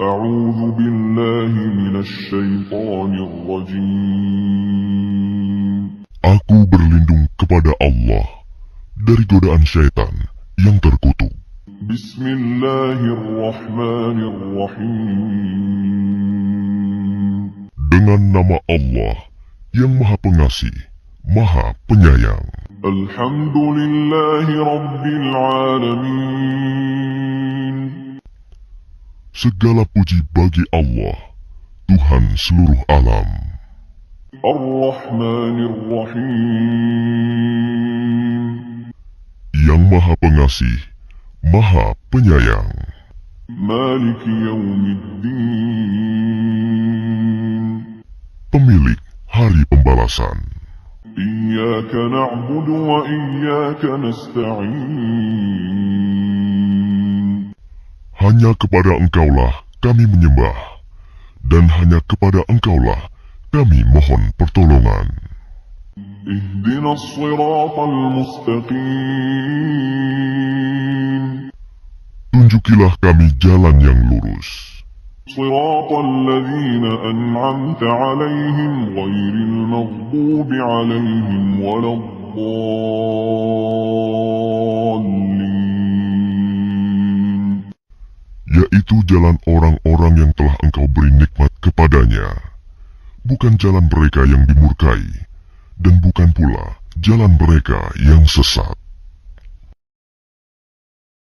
أعوذ بالله من الشيطان الرجيم Aku berlindung kepada Allah dari godaan syaitan yang terkutuk. بسم الله الرحمن الرحيم Dengan nama Allah yang Maha Pengasih, Maha Penyayang. الحمد لله رب العالمين Segala puji bagi Allah, Tuhan seluruh alam. Yang Maha Pengasih, Maha Penyayang. Malik Pemilik Hari Pembalasan. Iyaka na'budu wa iyaka nasta'in Hanya kepada Engkaulah kami menyembah, dan hanya kepada Engkaulah kami mohon pertolongan. اهدنا الصراط المستقيم Tunjukilah kami jalan yang lurus, صراط الذين أنعمت عليهم غير المغضوب عليهم ولا الضالين yaitu jalan orang-orang yang telah Engkau beri nikmat kepadanya, bukan jalan mereka yang dimurkai, dan bukan pula jalan mereka yang sesat.